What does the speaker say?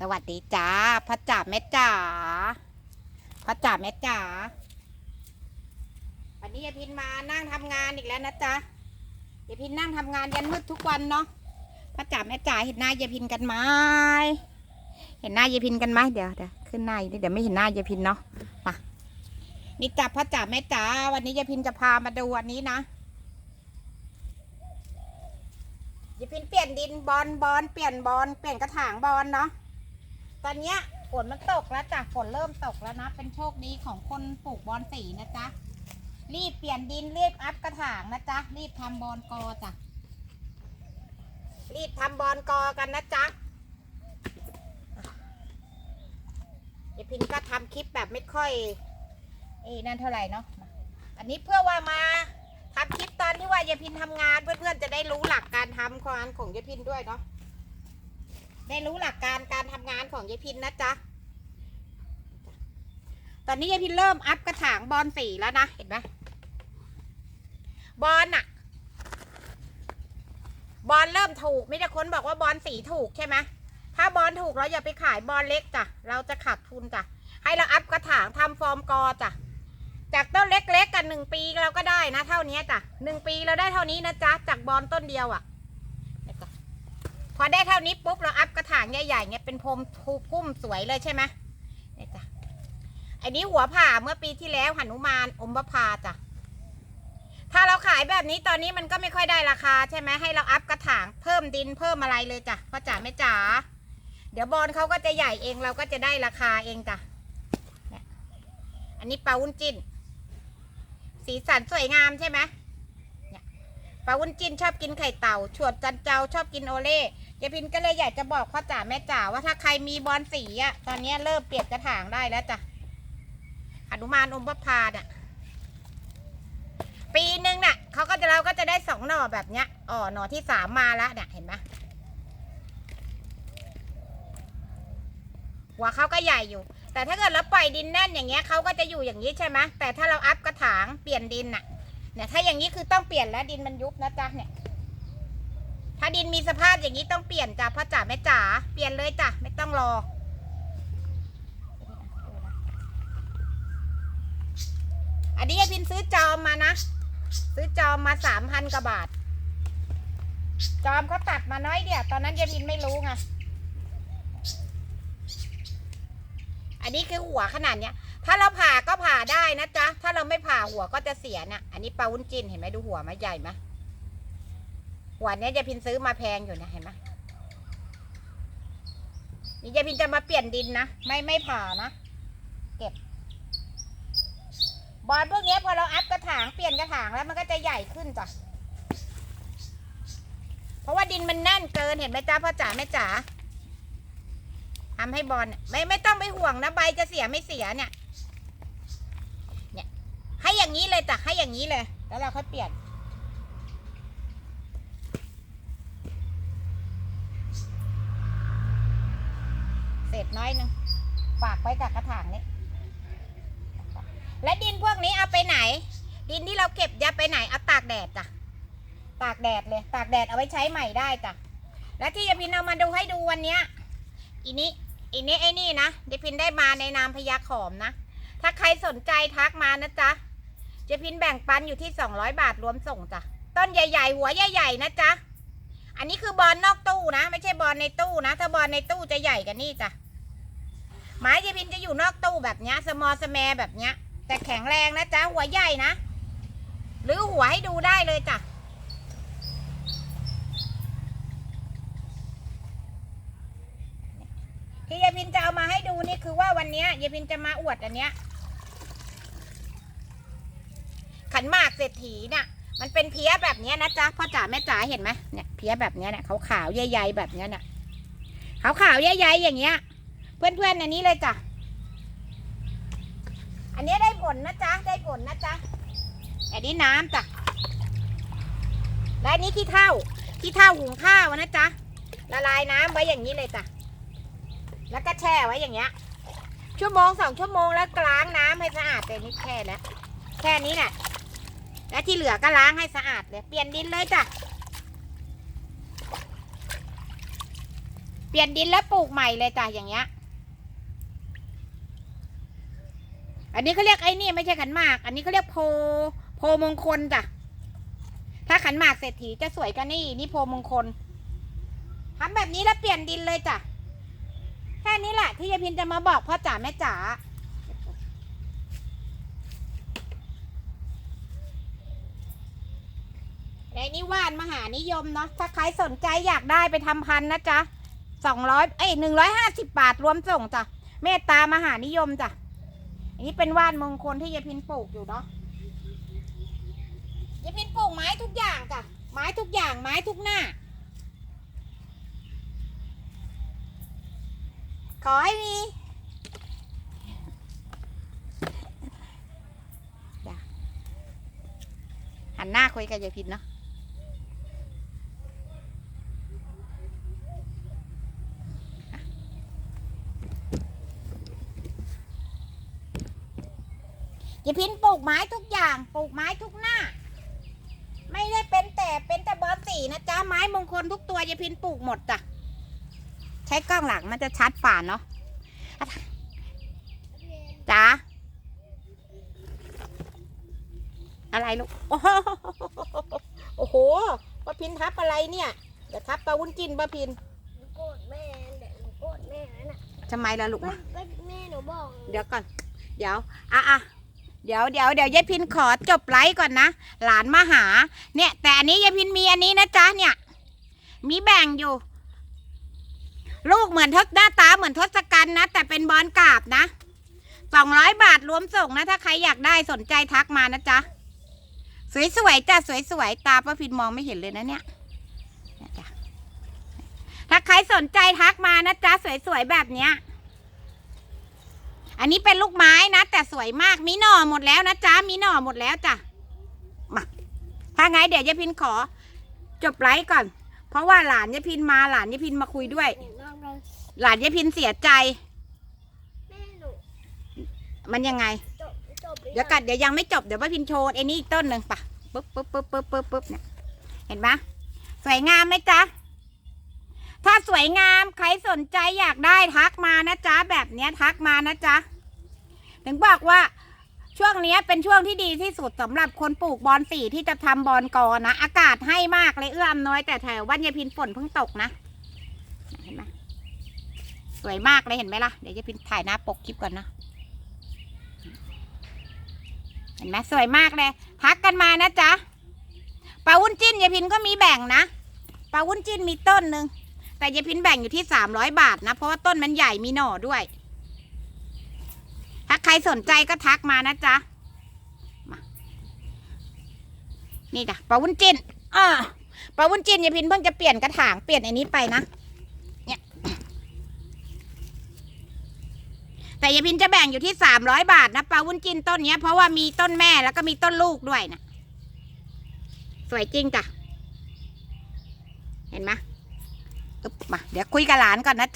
สวัสดีจ้าพ่อจ๋าแม่จ๋าพ่อจ๋าแม่จ๋าวันนี้ยายพินมานั่งทำงานอีกแล้วนะจ๊ะยายพินนั่งทำงานยันมืดทุกวันเนาะพ่อจ๋าแม่จ๋าเห็นหน้ายายพินกันไหมเห็นหน้ายายพินกันไหมเดี๋ยวเดี๋ยวขึ้นหน้าอีกนิดเดี๋ยวไม่เห็นหน้ายายพินเนาะมานี่จับพ่อจ๋าแม่จ๋าวันนี้ยายพินจะพามาดูอันนี้นะยายพินเปลี่ยนดินบอลบอลเปลี่ยนบอลเปลี่ยนกระถางบอลเนาะ ตอนเนี้ยฝนมันตกแล้วจ้ะฝนเริ่มตกแล้วนะ เป็นโชคดีของคนปลูกบอนสีนะจ๊ะรีบเปลี่ยนดินรีบอัพกระถางนะจ๊ะรีบทำบอนกอจ้ะรีบทำบอนกอกันนะจ๊ะเดี๋ยวพินก็ทำคลิปแบบไม่ค่อยเอ้นั่นเท่าไหร่เนาะอันนี้เพื่อว่ามาทำคลิปตอนที่ว่ายายพินทำงานเพื่อนๆจะได้รู้หลักการทำของานของยายพินด้วยเนาะ ได้รู้หลักการการทำงานของยายพินนะจ๊ะ ตอนนี้ยายพินเริ่มอัพกระถางบอลสีแล้วนะ เห็นไหมบอลอะบอลเริ่มถูกมิแต่คนบอกว่าบอลสีถูกใช่ไหมถ้าบอลถูกเราอย่าไปขายบอลเล็กจ้ะ เราจะขาดทุนจ้ะ ให้เราอัพกระถางทำฟอร์มกอจ้ะ จากต้นเล็กๆกันหนึ่งปีเราก็ได้นะ เท่านี้จ้ะหนึ่งปีเราได้เท่านี้นะจ๊ะ จากบอลต้นเดียวอะเดี๋ยวก่อน พอได้เท่านี้ปุ๊บเราอัพกระถางใหญ่ๆเงี้ยเป็นพรมพุ่มสวยเลยใช่ไหมเนี่ยจ้ะอันนี้หัวผ่าเมื่อปีที่แล้วหนุมานอมบพาจ้ะถ้าเราขายแบบนี้ตอนนี้มันก็ไม่ค่อยได้ราคาใช่ไหมให้เราอัพกระถางเพิ่มดินเพิ่มอะไรเลยจ้ะพ่อจ๋าแม่จ๋าเดี๋ยวบอลเขาก็จะใหญ่เองเราก็จะได้ราคาเองจ้ะอันนี้ปลาวุ้นจิ้นสีสันสวยงามใช่ไหม ปลาวุ้นจินชอบกินไข่เต่าฉวดจันเจ้าชอบกินโอเล่ยายพินก็เลยอยากจะบอกพ่อจ๋าแม่จ๋าว่าถ้าใครมีบอลสีอะตอนนี้เริ่มเปลี่ยนกระถางได้แล้วจ้ะหนุมานอมพพาน่ะปีหนึ่งน่ะเขาก็จะเราก็จะได้สองหน่อแบบเนี้ยอ๋อหน่อที่สามมาแล้วเนี่ยเห็นไหมหัวเขาก็ใหญ่อยู่ แต่ถ้าเกิดเราปล่อยดินแน่นอย่างเงี้ยเขาก็จะอยู่อย่างนี้ใช่ไหมแต่ถ้าเราอัพกระถางเปลี่ยนดินน่ะ เนี่ยถ้าอย่างนี้คือต้องเปลี่ยนแล้วดินมันยุบนะจ๊ะเนี่ย ถ้าดินมีสภาพอย่างนี้ต้องเปลี่ยนจ้ะพ่อจ๋าแม่จ๋าเปลี่ยนเลยจ้ะไม่ต้องรออันนี้ยายพินซื้อจอมมานะ ซื้อจอมมาสามพันกว่าบาท จอมเขาตัดมาน้อยเดียวตอนนั้นยายพินไม่รู้ไงอันนี้คือหัวขนาดเนี้ย ถ้าเราผ่าก็ผ่าได้นะจ๊ะ ถ้าเราไม่ผ่าหัวก็จะเสียน่ะ อันนี้ปลาวุ้นจินเห็นไหมดูหัวไหมใหญ่ไหมหัวเนี้ยยายพินซื้อมาแพงอยู่นะเห็นไหมนี่ยายพินจะมาเปลี่ยนดินนะ ไม่ไม่ผ่านะ เก็บ บอลพวกนี้พอเราอัพกระถางเปลี่ยนกระถางแล้วมันก็จะใหญ่ขึ้นจ้ะ เพราะว่าดินมันแน่นเกินเห็นไหมจ๊ะพ่อจ๋าแม่จ๋าทำให้บอลไม่ไม่ต้องไปห่วงนะใบจะเสียไม่เสียเนี่ย ให้อย่างนี้เลยจ้ะให้อย่างนี้เลย แล้วเราค่อยเปลี่ยน เศษน้อยหนึ่งฝากไว้กับกระถางนี้ และดินพวกนี้เอาไปไหน ดินที่เราเก็บอย่าไปไหนเอาตากแดดจ้ะตากแดดเลย ตากแดดเอาไว้ใช้ใหม่ได้จ้ะและที่ยาพินเอามาดูให้ดูวันเนี้ยอีนี้อีนี้ไอ้นี่นะเดยพินได้มาในนามพยาขอมนะถ้าใครสนใจทักมานะจ๊ะ เจพินแบ่งปันอยู่ที่ 200 บาทรวมส่งจ้ะ ต้นใหญ่ ๆ หัวใหญ่ ๆ นะจ๊ะ อันนี้คือบอลนอกตู้นะ ไม่ใช่บอลในตู้นะ ถ้าบอลในตู้จะใหญ่กันนี่จ้ะ ไม้เจพินจะอยู่นอกตู้แบบเนี้ยสมอสแมแบบเนี้ยแต่แข็งแรงนะจ๊ะ หัวใหญ่นะ หรือหัวให้ดูได้เลยจ้ะที่ยายพินจะเอามาให้ดูนี่คือว่าวันนี้ยายพินจะมาอวดอันเนี้ยันหมากเศรษฐีเนี่ยมันเป็นเพี้ยแบบนี้นะจ๊ะพ่อจ๋าแม่จ๋าเห็นไหมเนี่ยเพี้ยแบบนี้เนี่ยขาวขาวๆใหญ่ๆแบบนี้เนี่ยขาวขาวๆใหญ่ๆอย่างเงี้ย เพื่อนๆอันนี้เลยจ้ะอันนี้ได้ผลนะจ๊ะได้ผลนะจ๊ะอันนี้น้ำจ้ะและนี้ขี้เถ้าขี้เถ้าหุงข้าวนะจ๊ะละลายน้ำไว้อย่างนี้เลยจ้ะแล้วก็แช่ไว้อย่างเงี้ยชั่วโมงสองชั่วโมงแล้วล้างน้ำให้สะอาดเลยนี่แค่แล้วแค่นี้แหละ แล้วที่เหลือก็ล้างให้สะอาดเลยเปลี่ยนดินเลยจ้ะ เปลี่ยนดินแล้วปลูกใหม่เลยจ้ะอย่างเงี้ย อันนี้เขาเรียกไอ้นี่ไม่ใช่ขันหมาก อันนี้เขาเรียกโพ โพมงคลจ้ะ ถ้าขันหมากเศรษฐีจะสวยกันนี่นี่โพมงคลทำแบบนี้แล้วเปลี่ยนดินเลยจ้ะ แค่นี้แหละที่ยายพินจะมาบอกพ่อจ๋าแม่จ๋า และนี่ว่านมหานิยมเนาะถ้าใครสนใจอยากได้ไปทำพันนะจ๊ะสองร้อยเอ้ยหนึ่งร้อยห้าสิบบาทรวมส่งจ้ะเมตตามหานิยมจ้ะอันนี้เป็นว่านมงคลที่ยายพินปลูกอยู่เนาะยายพินปลูกไม้ทุกอย่างจ้ะไม้ทุกอย่างไม้ทุกหน้า ขอให้มีหันหน้าคุยกับยายพินเนาะ ยายพินป ลูกไม้ทุกอย่าง ปลูกไม้ทุกหน้า ไม่ได้เป็นแต่เป็นแต่บอนสีนะจ๊ะ ไม้มงคลทุกตัวยายพินปลูกหมดจ้ะ ใช้กล้องหลังมันจะชัดฝ่าเนาะจ้าอะไรลูก โอ้โหโอ้โหป้าพินทับอะไรเนี่ยเดี๋ยวทับปลาวุ้นจินป้าพินหนูโกรธแม่เดี๋ยวหนูโกรธแม่แล้วน่ะทำไมล่ะลูกก็มาก็แม่หนูบอก เดี๋ยวก่อน เดี๋ยว อะอะ เดี๋ยวเดี๋ยวเดี๋ยวยายพินขอจบไลฟ์ก่อนนะ หลานมาหา เนี่ย แต่อันนี้ยายพินมีอันนี้นะจ๊ะเนี่ย มีแบ่งอยู่ ลูกเหมือนทศหน้าตาเหมือนทศกัณฐ์นะ แต่เป็นบอลกราบนะสองร้อยบาทรวมส่งนะ ถ้าใครอยากได้สนใจทักมานะจ๊ะ สวยๆจ้ะสวยๆตาป้าพินมองไม่เห็นเลยนะเนี่ยถ้าใครสนใจทักมานะจ๊ะ สวยๆแบบเนี้ย อันนี้เป็นลูกไม้นะ แต่สวยมากมีหน่อหมดแล้วนะจ๊ะมีหน่อหมดแล้วจ้ะมาถ้าไงเดี๋ยวยายพินขอ จบไลฟ์ก่อน เพราะว่าหลานยายพินมาหลานยายพินมาคุยด้วย หลานยายพินเสียใจแม่หนูมันยังไง เดี๋ยวกัดเดี๋ยวยังไม่จบเดี๋ยวป้าพินโชว์ไอ้นี่อีกต้นหนึ่งปะปุ๊บปุ๊บปุ๊บปุ๊บปุ๊บปุ๊บเนี่ยเห็นไหมสวยงามไหมจ๊ะ ถ้าสวยงามใครสนใจอยากได้ทักมานะจ๊ะแบบเนี้ยทักมานะจ๊ะถึงบอกว่าช่วงเนี้ยเป็นช่วงที่ดีที่สุดสำหรับคนปลูกบอนสีที่จะทำบอนกอนะ อากาศให้มากเลยเอื้ออำนวยแต่แถวบ้านยายพินฝนเพิ่งตกนะเห็นไหมสวยมากเลยเห็นไหมล่ะเดี๋ยวยายพินถ่ายหน้าปกคลิปก่อนนะเห็นไหมสวยมากเลยทักกันมานะจ๊ะปลาวุ้นจิ้นยายพินก็มีแบ่งนะปลาวุ้นจิ้นมีต้นหนึ่ง แต่ยายพินแบ่งอยู่ที่สามร้อยบาทนะ เพราะว่าต้นมันใหญ่มีหน่อด้วย ถ้าใครสนใจก็ทักมานะจ๊ะมานี่จ้ะปลาวุ้นจินอ่าปลาวุ้นจินยายพินเพิ่งจะเปลี่ยนกระถางเปลี่ยนไอ้นี้ไปนะเนี่ยแต่ยายพินจะแบ่งอยู่ที่สามร้อยบาทนะปลาวุ้นจินต้นเนี้ยเพราะว่ามีต้นแม่แล้วก็มีต้นลูกด้วยนะสวยจริงจ้ะ เห็นไหมอึ๊บ มาเดี๋ยวคุยกับหลานก่อนนะจ๊ะ